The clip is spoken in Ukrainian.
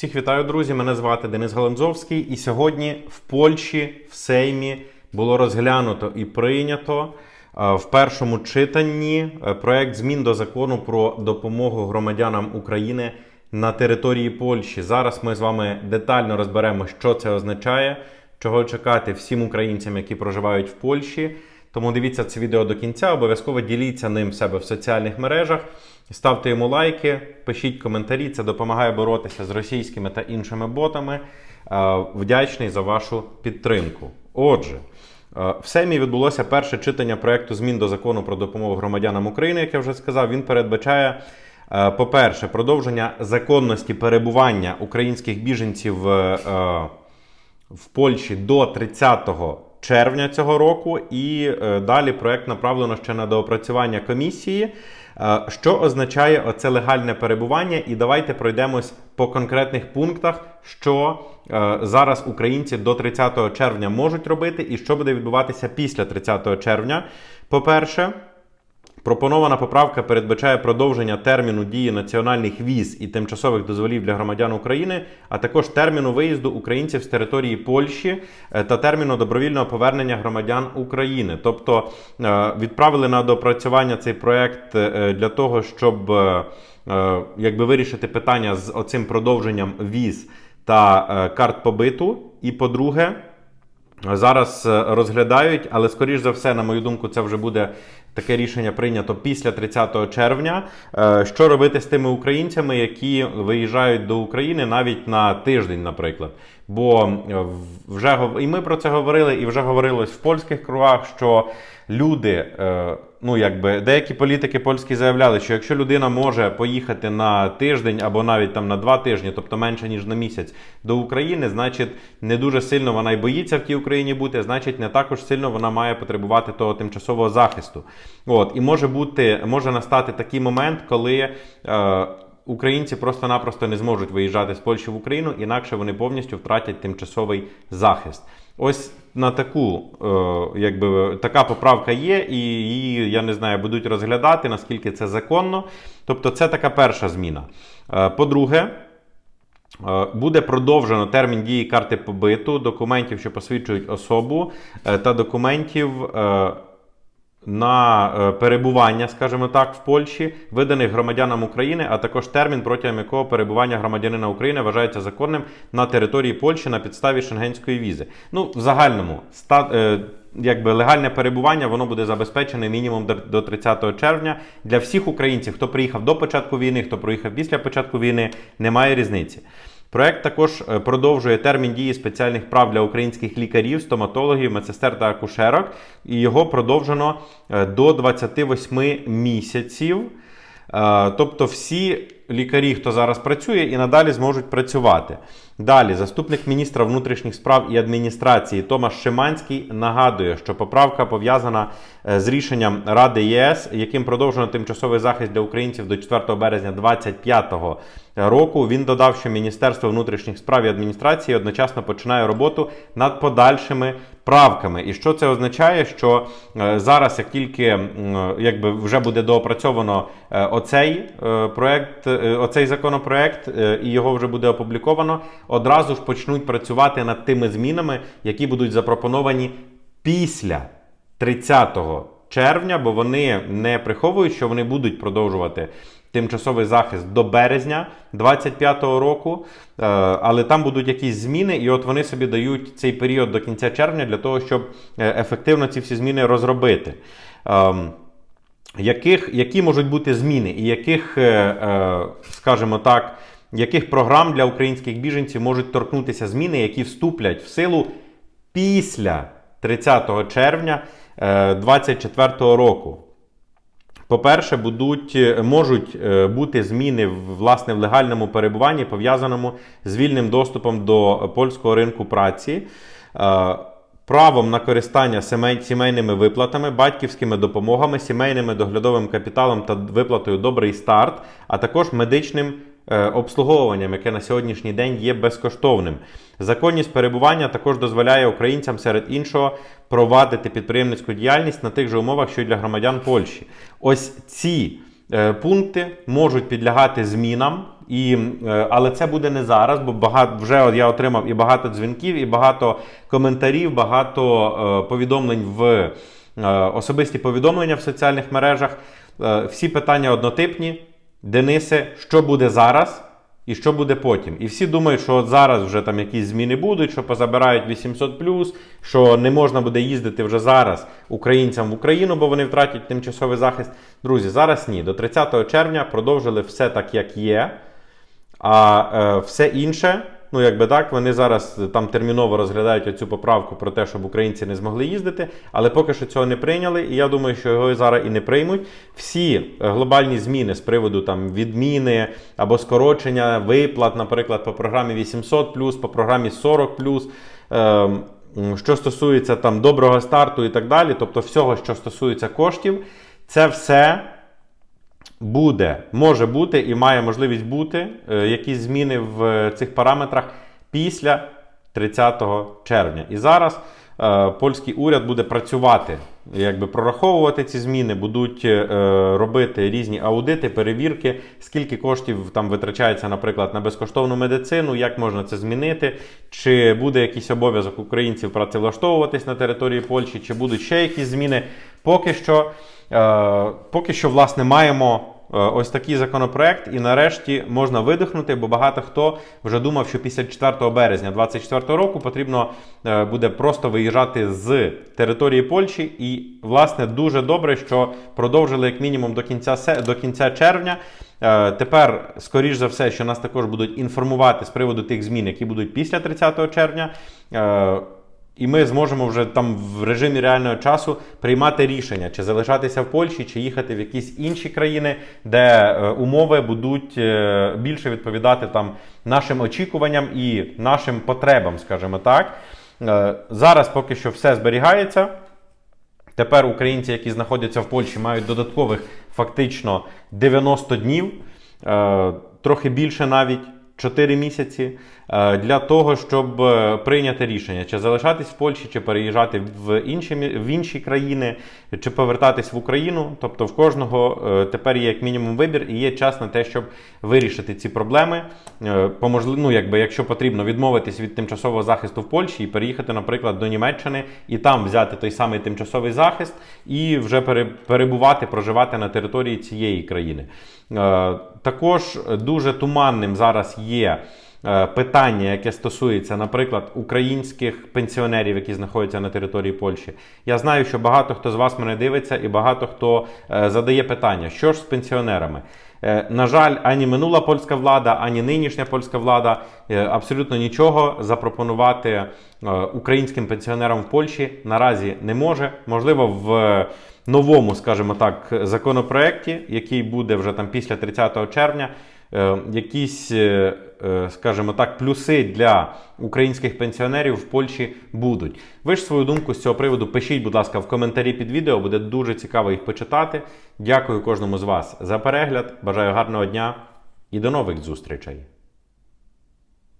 Всіх вітаю, друзі! Мене звати Денис Галанзовський. І сьогодні в Польщі в Сеймі було розглянуто і прийнято е, в першому читанні е, проект змін до закону про допомогу громадянам України на території Польщі. Зараз ми з вами детально розберемо, що це означає, чого чекати всім українцям, які проживають в Польщі. Тому дивіться це відео до кінця, обов'язково діліться ним в себе в соціальних мережах. Ставте йому лайки, пишіть коментарі, це допомагає боротися з російськими та іншими ботами. Е, Вдячний за вашу підтримку. Отже, е, в Сеймі відбулося перше читання проекту змін до закону про допомогу громадянам України, як я вже сказав. Він передбачає, е, по-перше, продовження законності перебування українських біженців в Польщі до 30 червня цього року, і е, далі проект направлено ще на доопрацювання комісії. Е, Що означає оце легальне перебування? І давайте пройдемось по конкретних пунктах, що е, зараз українці до 30 червня можуть робити, і що буде відбуватися після 30 червня. По-перше, Пропонована поправка передбачає продовження терміну дії національних віз і тимчасових дозволів для громадян України, а також терміну виїзду українців з території Польщі е, та терміну добровільного повернення громадян України. Тобто е, відправили на допрацювання цей проект е, для того, щоб якби вирішити питання з оцим продовженням віз та карт побиту. І по-друге, Зараз розглядають, але скоріш за все, на мою думку, це вже буде таке рішення прийнято після 30 червня. Е, Що робити з тими українцями, які виїжджають до України навіть на тиждень, наприклад. Бо е, вже і ми про це говорили, і вже говорилось в польських кругах, що люди, е, ну якби деякі політики польські заявляли, що якщо людина може поїхати на тиждень або навіть там на два тижні, тобто менше ніж на місяць, до України, значить не дуже сильно вона й боїться в тій Україні бути, значить не також сильно вона має потребувати того тимчасового захисту. От і може бути, може настати такий момент, коли. Е, Українці просто-напросто не зможуть виїжджати з Польщі в Україну, інакше вони повністю втратять тимчасовий захист. Ось на таку, е, якби така поправка є, і її, я не знаю, будуть розглядати, наскільки це законно. Тобто, це така перша зміна. Е, по-друге, Е, Буде продовжено термін дії карти побиту, документів, що посвідчують особу, та документів на е, перебування, скажімо так, в Польщі, виданих громадянам України, а також термін, протягом якого перебування громадянина України вважається законним на території Польщі на підставі шенгенської візи. Ну, в загальному ста, е, якби легальне перебування воно буде забезпечене мінімум до- до 30 червня для всіх українців, хто приїхав до початку війни, хто приїхав після початку війни, немає різниці. Проект також е, продовжує термін дії спеціальних прав для українських лікарів, стоматологів, медсестер та акушерок, і його продовжено е, до 28 місяців. Е, Тобто всі лікарі, хто зараз працює, і надалі зможуть працювати. Далі, заступник міністра внутрішніх справ і адміністрації Томаш Шиманський нагадує, що поправка пов'язана е, з рішенням Ради ЄС, яким продовжено тимчасовий захист для українців до 4 березня 2025 року. Він додав, що Міністерство внутрішніх справ і адміністрації одночасно починає роботу над подальшими правками. І що це означає? Що е, зараз, як тільки якби вже буде доопрацьовано е, оцей е, проект, е, оцей законопроект, е, і його вже буде опубліковано, одразу ж почнуть працювати над тими змінами, які будуть запропоновані після 30 червня, бо вони не приховують, що вони будуть продовжувати тимчасовий захист до березня 25-го року, Е, але там будуть якісь зміни, і от вони собі дають цей період до кінця червня для того, щоб е, ефективно ці всі зміни розробити. Ем, яких, які можуть бути зміни, і яких, е, скажімо так, яких програм для українських біженців можуть торкнутися зміни, які вступлять в силу після 30 червня 2024 року. По-перше, будуть, е, можуть е, бути зміни власне в легальному перебуванні, пов'язаному з вільним доступом до польського ринку праці, е, правом на користання сімейними виплатами, батьківськими допомогами, сімейними доглядовим капіталом та виплатою Добрий старт, а також медичним обслуговуванням, яке на сьогоднішній день є безкоштовним. Законність перебування також дозволяє українцям серед іншого провадити підприємницьку діяльність на тих же умовах, що й для громадян Польщі. Ось ці е, пункти можуть підлягати змінам І, е, але це буде не зараз, бо багато вже я отримав і багато дзвінків, і багато коментарів, багато е, повідомлень в е, особисті повідомлення в соціальних мережах. Е, всі питання однотипні. Денисе, що буде зараз? І що буде потім? І всі думають, що от зараз вже там якісь зміни будуть, що позабирають 800 що не можна буде їздити вже зараз українцям в Україну, бо вони втратять тимчасовий захист. Друзі, зараз ні. До 30 червня продовжили все так, як є. А е, все інше, ну якби так, вони зараз е, там терміново розглядають оцю поправку про те, щоб українці не змогли їздити, але поки що цього не прийняли, і я думаю, що його зараз і не приймуть. Всі е, глобальні зміни з приводу там відміни або скорочення виплат, наприклад, по програмі 800 по програмі 40 ем, що стосується там доброго старту і так далі, тобто всього, що стосується коштів, це все буде, може бути і має можливість бути е, якісь зміни в е, цих параметрах після 30 червня. І зараз е, польський уряд буде працювати, якби прораховувати ці зміни, будуть е, робити різні аудити, перевірки, скільки коштів там витрачається, наприклад, на безкоштовну медицину, як можна це змінити, чи буде якийсь обов'язок українців працевлаштовуватись на території Польщі, чи будуть ще якісь зміни. Поки що, е, поки що, власне, маємо. Е, Ось такий законопроект, і нарешті можна видихнути, бо багато хто вже думав, що після 4 березня 2024 року потрібно е, буде просто виїжджати з території Польщі. І, власне, дуже добре, що продовжили як мінімум до кінця до кінця червня. Е, Тепер, скоріш за все, що нас також будуть інформувати з приводу тих змін, які будуть після 30 червня. І ми зможемо вже там в режимі реального часу приймати рішення, чи залишатися в Польщі, чи їхати в якісь інші країни, де е, умови будуть е, більше відповідати там нашим очікуванням і нашим потребам, скажімо так. Е, зараз поки що все зберігається. Тепер українці, які знаходяться в Польщі, мають додаткових фактично 90 днів, трохи більше навіть 4 місяці, е, для того, щоб е, прийняти рішення, чи залишатись в Польщі, чи переїжджати в інші, в інші країни, чи повертатись в Україну. Тобто в кожного е, тепер є як мінімум вибір і є час на те, щоб вирішити ці проблеми. Е, По можли- ну, якби, якщо потрібно відмовитись від тимчасового захисту в Польщі і переїхати, наприклад, до Німеччини і там взяти той самий тимчасовий захист і вже пере- перебувати, проживати на території цієї країни. Також дуже туманним зараз є. е, Питання, яке стосується, наприклад, українських пенсіонерів, які знаходяться на території Польщі. Я знаю, що багато хто з вас мене дивиться, і багато хто е, задає питання, що ж з пенсіонерами. Е, На жаль, ані минула польська влада, ані нинішня польська влада абсолютно нічого запропонувати українським пенсіонерам в Польщі наразі не може. Можливо, в новому, скажімо так, законопроекті, який буде вже там після 30 червня. е, Якісь, е, е, скажімо так, плюси для українських пенсіонерів в Польщі будуть. Ви ж свою думку з цього приводу пишіть, будь ласка, в коментарі під відео. Буде дуже цікаво їх почитати. Дякую кожному з вас за перегляд. Бажаю гарного дня і до нових зустрічей.